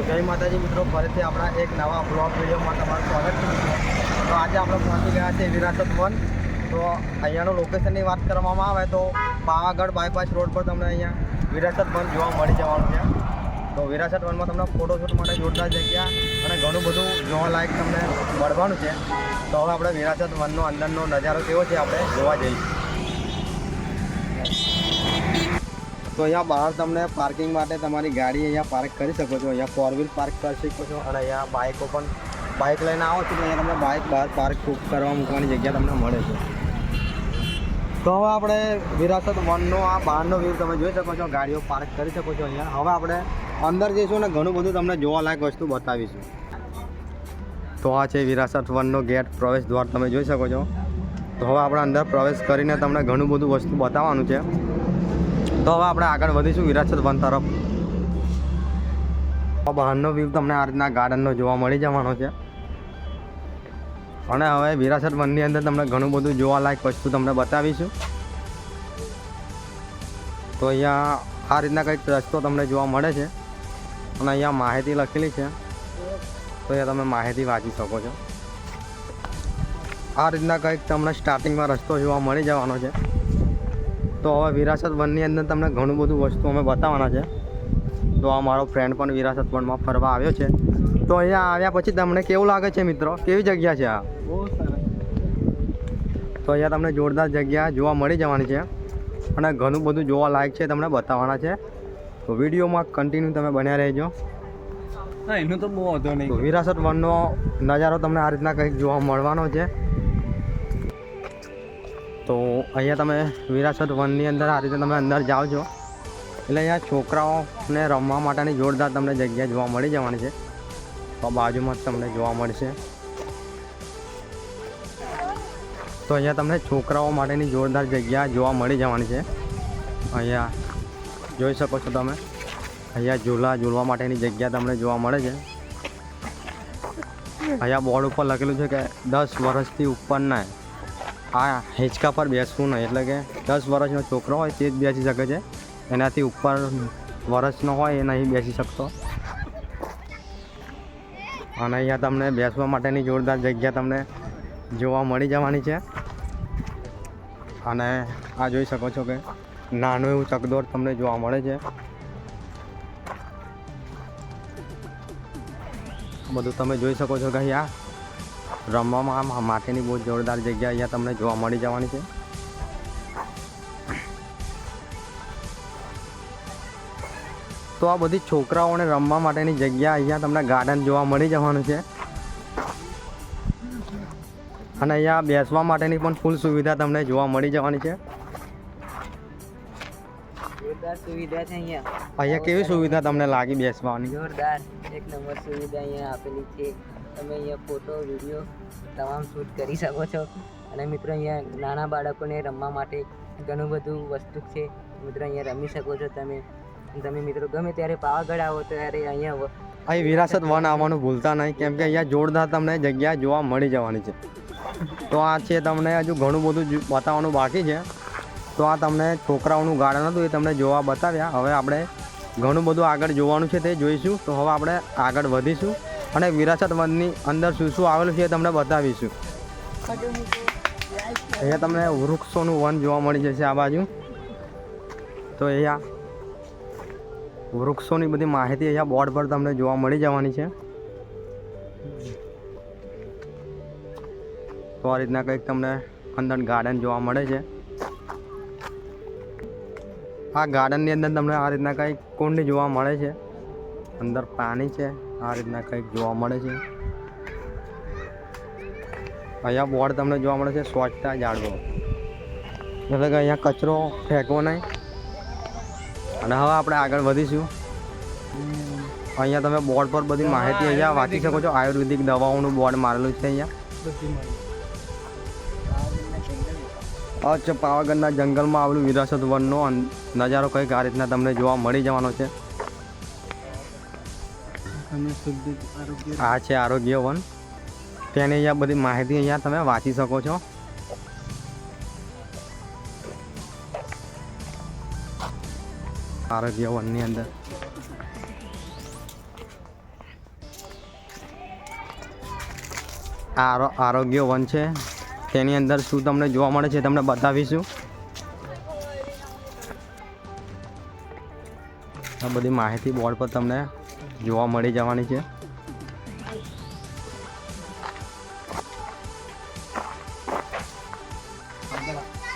તો જય માતાજી મિત્રો, ફરીથી આપણા એક નવા બ્લોગ વિડીયોમાં તમારું સ્વાગત છે તો આજે આપણે પહોંચી ગયા છે વિરાસત વન. તો અહીંયાનું લોકેશનની વાત કરવામાં આવે તો પાવાગઢ બાયપાસ રોડ પર તમને અહીંયા વિરાસત વન જોવા મળી જવાનું છે. તો વિરાસત વનમાં તમને ફોટોશૂટ માટે જોરદાર જગ્યા અને ઘણું બધું જોવાલાયક તમને મળવાનું છે. તો હવે આપણે વિરાસત વનનો અંદરનો નજારો કેવો છે આપણે જોવા જઈશું. તો અહીંયા બહાર તમને પાર્કિંગ માટે તમારી ગાડી અહીંયા પાર્ક કરી શકો છો. અહીંયા ફોર વ્હીલ પાર્ક કરી શકો છો અને અહીંયા બાઇકો પણ બાઇક લઈને આવો છો તો અહીંયા તમને બાઇક બહાર પાર્ક કરવા મૂકવાની જગ્યા તમને મળે છે. તો હવે આપણે વિરાસત વનનો આ બહારનો વ્યૂ તમે જોઈ શકો છો, ગાડીઓ પાર્ક કરી શકો છો અહીંયા. હવે આપણે અંદર જઈશું ને ઘણું બધું તમને જોવાલાયક વસ્તુ બતાવીશું. તો આ છે વિરાસત વનનો ગેટ પ્રવેશ દ્વાર તમે જોઈ શકો છો. તો હવે આપણે અંદર પ્રવેશ કરીને તમને ઘણું બધું વસ્તુ બતાવવાનું છે. તો હવે આપણે આગળ વધીશું. વિરાસત વન તરફ. બહારનો વ્યૂ તમને આ રીતના ગાર્ડનનો જોવા મળી જવાનો છે. અને હવે વિરાસત વનની અંદર તમને ઘણું બધું જોવાલાયક વસ્તુ તમને બતાવીશું. તો અહીંયા આ રીતના કંઈક રસ્તો તમને જોવા મળે છે. અને અહીંયા માહિતી લખેલી છે. તો અહીંયા તમે માહિતી વાંચી શકો છો. આ રીતના કંઈક તમને સ્ટાર્ટિંગમાં રસ્તો જોવા મળી જવાનો છે. તો હવે વિરાસત વનની અંદર તમને ઘણું બધું વસ્તુ અમે બતાવવાના છે. તો આ મારો ફ્રેન્ડ પણ વિરાસત વનમાં ફરવા આવ્યો છે. તો અહીંયા આવ્યા પછી તમને કેવું લાગે છે મિત્રો? કેવી જગ્યા છે આ? તો અહીંયા તમને જોરદાર જગ્યા જોવા મળી જવાની છે. અને ઘણું બધું જોવા લાયક છે તમને બતાવવાના છે. તો વિડીયોમાં કન્ટિન્યુ તમે બન્યા રહેજો. એનું તો બહુ વાંધો નહીં. વિરાસત વનનો નજારો તમને આ રીતના કંઈક જોવા મળવાનો છે. તો અહીંયા તમે વિરાસત વનની અંદર આ રીતે તમે અંદર જાઓ છો. એટલે અહીંયા છોકરાઓને રમવા માટેની જોરદાર તમને જગ્યા જોવા મળી જવાની છે. તો બાજુમાં જ તમને જોવા મળશે. તો અહીંયા તમને છોકરાઓ માટેની જોરદાર જગ્યા જોવા મળી જવાની છે. અહીંયા જોઈ શકો છો તમે. અહીંયા ઝૂલા ઝૂલવા માટેની જગ્યા તમને જોવા મળે છે. અહીંયા બોર્ડ ઉપર લખેલું છે કે દસ વર્ષથી ઉપરના આ હિંચકા પર બેસવું નહીં, એટલે કે દસ વર્ષનો છોકરો હોય તે જ બેસી શકે છે. એનાથી ઉપર વર્ષનો હોય એ નહીં બેસી શકતો. અને અહીંયા તમને બેસવા માટેની જોરદાર જગ્યા તમને જોવા મળી જવાની છે. અને આ જોઈ શકો છો કે નાનું એવું ચકદોર તમને જોવા મળે છે. બધું તમે જોઈ શકો છો કે અહીંયા રમવામાં આમ માટેની બહુ જોરદાર જગ્યા અહીંયા તમને જોવા મળી જવાની છે. તો આ બધી છોકરાઓને રમવા માટેની જગ્યા અહીંયા તમને ગાર્ડન જોવા મળી જવાનું છે. અને અહીંયા બેસવા માટેની પણ ફૂલ સુવિધા તમને જોવા મળી જવાની છે. સુવિધા છે અહીંયા. અહીંયા કેવી સુવિધા તમને લાગી બેસવાની? જોરદાર. એક નંબર સુવિધા અહીંયા આપેલી છે. તમે અહીંયા ફોટો વીડિયો તમામ શૂટ કરી શકો છો. અને મિત્રો અહીંયા નાના બાળકોને રમવા માટે ઘણું બધું વસ્તુ છે. મિત્રો અહીંયા રમી શકો છો તમે. તમે મિત્રો ગમે ત્યારે પાવાગઢ આવો ત્યારે અહીંયા અહીં વિરાસત વન આવવાનું ભૂલતા નહીં, કેમ કે અહીંયા જોરદાર તમને જગ્યા જોવા મળી જવાની છે. તો આ છે તમને હજુ ઘણું બધું બતાવવાનું બાકી છે. તો આ તમને છોકરાઓનું ગાર્ડન હતું એ તમને જોવા બતાવ્યા. હવે આપણે ઘણું બધું આગળ જોવાનું છે તે જોઈશું. તો હવે આપણે આગળ વધીશું. અને વિરાસત વનની અંદર શું શું આવેલું છે એ તમને બતાવીશું. અહીંયા તમને વૃક્ષોનું વન જોવા મળી જશે આ બાજુ. તો અહીંયા વૃક્ષોની બધી માહિતી અહીંયા બોર્ડ પર તમને જોવા મળી જવાની છે. તો આ રીતના કંઈક તમને અંદર ગાર્ડન જોવા મળે છે. આ ગાર્ડનની અંદર તમને આ રીતના કંઈક કુંડ જોવા મળે છે. અંદર પાણી છે. આ રીતના કંઈક જોવા મળે છે. અહીંયા બોર્ડ તમને જોવા મળે છે સ્વચ્છતા જાળવો. એટલે કે અહીંયા કચરો ફેંકવો નહીં. અને હવે આપણે આગળ વધીશું. અહીંયા તમે બોર્ડ પર બધી માહિતી અહીંયા વાંચી શકો છો. આયુર્વેદિક દવાઓનું બોર્ડ મારેલું છે અહીંયા. અચ્છા પાવાગઢના જંગલમાં આવેલું વિરાસત વનનો નજારો કંઈક આ રીતના તમને જોવા મળી જવાનો છે. આ છે આરોગ્ય વન. તેની અહીંયા બધી માહિતી અહીંયા તમે વાંચી શકો છો. આરોગ્ય વનની અંદર. આરો, આરોગ્ય વન છે. તેની અંદર શું તમને જોવા મળે છે તમને બતાવીશું. આ બધી માહિતી બોર્ડ પર તમને જોવા મળી જવાની છે.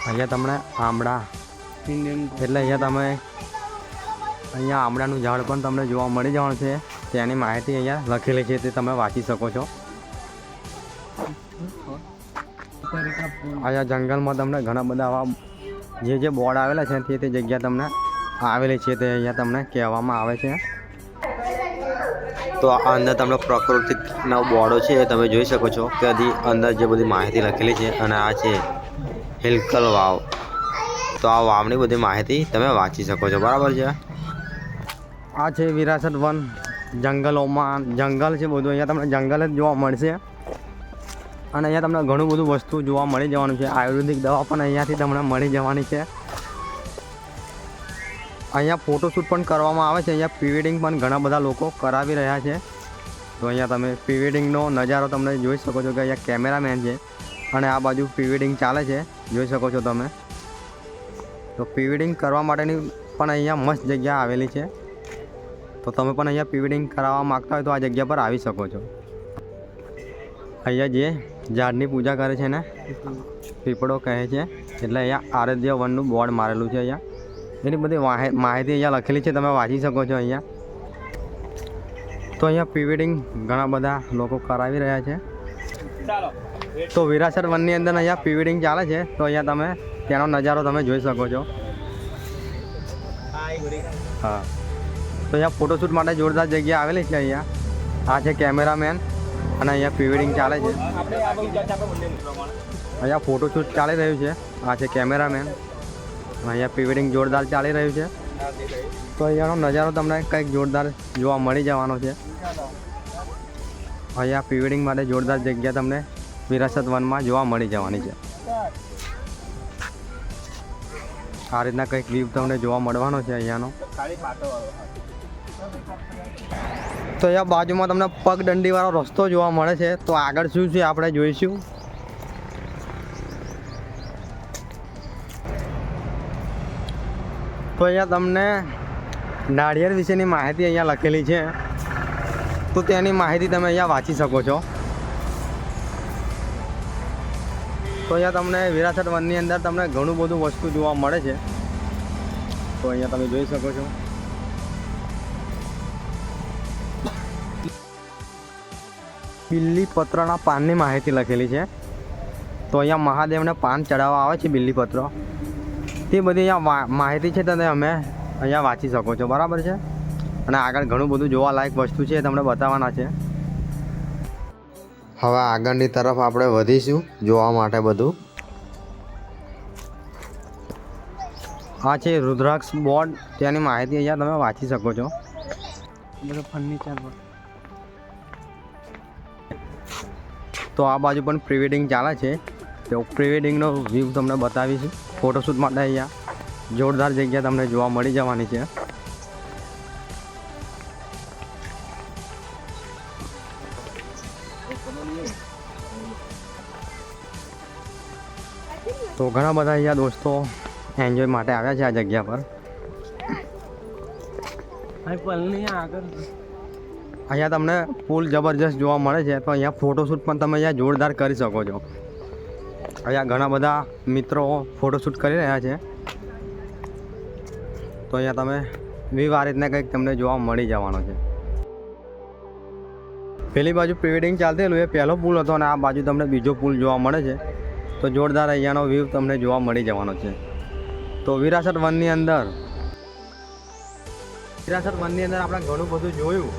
અહીંયા તમને આમળા. એટલે અહીંયા તમે અહીંયા આમળાનું ઝાડ પણ તમને જોવા મળી જવાનું છે. તેની માહિતી અહીંયા લખેલી છે તે તમે વાંચી શકો છો. અહીંયા જંગલમાં તમને ઘણા બધા આવા જે જે બોર્ડ આવેલા છે તે તે જગ્યા તમને આવેલી છે તે અહીંયા તમને કહેવામાં આવે છે. તો આ અંદર તમને પ્રાકૃતિકના બોર્ડો છે એ તમે જોઈ શકો છો કે હજી અંદર જે બધી માહિતી લખેલી છે અને આ છે હિલકલ વાવ. તો આ વાવની બધી માહિતી તમે વાંચી શકો છો. બરાબર છે? આ છે વિરાસત વન જંગલોમાં, જંગલ છે બધું. અહીંયા તમને જંગલ જ જોવા મળશે. અને અહીંયા તમને ઘણું બધું વસ્તુ જોવા મળી જવાનું છે. આયુર્વેદિક દવા પણ અહીંયાથી તમને મળી જવાની છે. અહીંયા ફોટોશૂટ પણ કરવામાં આવે છે. અહીંયા પ્રી વેડિંગ પણ ઘણા બધા લોકો કરાવી રહ્યા છે. તો અહીંયા તમે પ્રી વેડિંગનો નજારો તમને જોઈ શકો છો કે અહીંયા કેમેરામેન છે અને આ બાજુ પ્રી વેડિંગ ચાલે છે. જોઈ શકો છો તમે. તો પ્રી વેડિંગ કરવા માટેની પણ અહીંયા મસ્ત જગ્યા આવેલી છે. તો તમે પણ અહીંયા પ્રી વેડિંગ કરાવવા માગતા હોય તો આ જગ્યા પર આવી શકો છો. અહીંયા જે ઝાડની પૂજા કરે છે ને, પીપળો કહે છે. એટલે અહીંયા આરાધ્ય વનનું બોર્ડ મારેલું છે અહીંયા. એની બધી માહે- માહિતી અહીંયા લખેલી છે તમે વાંચી શકો છો અહીંયા. તો અહીંયા પ્રી વેડિંગ ઘણા બધા લોકો કરાવી રહ્યા છે. તો વિરાસર વનની અંદર અહીંયા પ્રી વેડિંગ ચાલે છે તો અહીંયા તમે તેનો નજારો તમે જોઈ શકો છો. હા. તો અહીંયા ફોટોશૂટ માટે જોરદાર જગ્યા આવેલી છે અહીંયા. આ છે કેમેરામેન અને અહીંયા પ્રી વેડિંગ ચાલે છે. અહીંયા ફોટોશૂટ ચાલી રહ્યું છે. આ છે કેમેરામેન અહીંયા પ્રિવેડિંગ જોરદાર ચાલી રહ્યું છે. તો અહીંયાનો નજારો તમને કંઈક જોરદાર જોવા મળી જવાનો છે. અહીંયા પ્રિવેડિંગ માટે જોરદાર જગ્યા તમને વિરાસત વનમાં જોવા મળી જવાની છે. આ રીતના કંઈક વ્યૂ તમને જોવા મળવાનો છે અહીંયાનો. તો અહીંયા બાજુમાં તમને પગદંડીવાળો રસ્તો જોવા મળે છે. તો આગળ શું છે આપણે જોઈશું. તો અહીંયા તમને નાળિયેર વિશેની માહિતી અહીંયા લખેલી છે. તો તેની માહિતી તમે અહીંયા વાંચી શકો છો. તો અહીંયા તમને વિરાસત વનની અંદર તમને ઘણું બધું વસ્તુ જોવા મળે છે. તો અહીંયા તમે જોઈ શકો છો. બિલ્લી પત્રના પાનની માહિતી લખેલી છે. તો અહીંયા મહાદેવને પાન ચડાવવા આવે છે બિલ્લી પત્ર તે બધી અહીંયા માહિતી છે તમે અમે અહીંયા વાંચી શકો છો. બરાબર છે? અને આગળ ઘણું બધું જોવાલાયક વસ્તુ છે તમને બતાવવાના છે. હવે આગળની તરફ આપણે વધીશું જોવા માટે બધું. આ છે રુદ્રાક્ષ બોર્ડ. તેની માહિતી અહીંયા તમે વાંચી શકો છો. બધું ફર્નિચર તો આ બાજુ પણ પ્રી વેડિંગ ચાલે છે. તો પ્રી વેડિંગનો વ્યૂ તમને બતાવીશું. ફોટોશૂટ માટે અહીંયા જોરદાર જગ્યા તમને જોવા મળી જવાની છે. તો ઘણા બધા અહીંયા દોસ્તો એન્જોય માટે આવ્યા છે આ જગ્યા પર. અહીંયા તમને પુલ જબરજસ્ત જોવા મળે છે તો અહીંયા ફોટોશૂટ પણ તમે અહીંયા જોરદાર કરી શકો છો. અહીંયા ઘણા બધા મિત્રો ફોટોશૂટ કરી રહ્યા છે. તો અહીંયા તમે વિવ આ રીતના કંઈક તમને જોવા મળી જવાનો છે. પેલી બાજુ પ્રિવેડિંગ ચાલતી એ પહેલો પુલ હતો અને આ બાજુ તમને બીજો પુલ જોવા મળે છે. તો જોરદાર અહીંયાનો વ્યૂ તમને જોવા મળી જવાનો છે. તો વિરાસત વનની અંદર, વિરાસત વનની અંદર આપણે ઘણું બધું જોયું.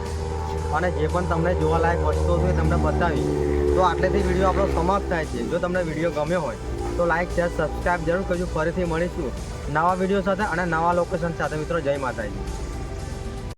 અને જે પણ તમને જોવાલાયક વસ્તુઓ છે તમને બતાવી તો આટલેથી વીડિયો આપણો સમાપ્ત થાય છે. જો તમને વીડિયો ગમ્યો હોય, તો લાઈક, શેર સબસ્ક્રાઈબ જરૂર કરજો. ફરીથી મળીશું નવા વીડિયો સાથે અને નવા લોકેશન સાથે. મિત્રો, જય માતાજી.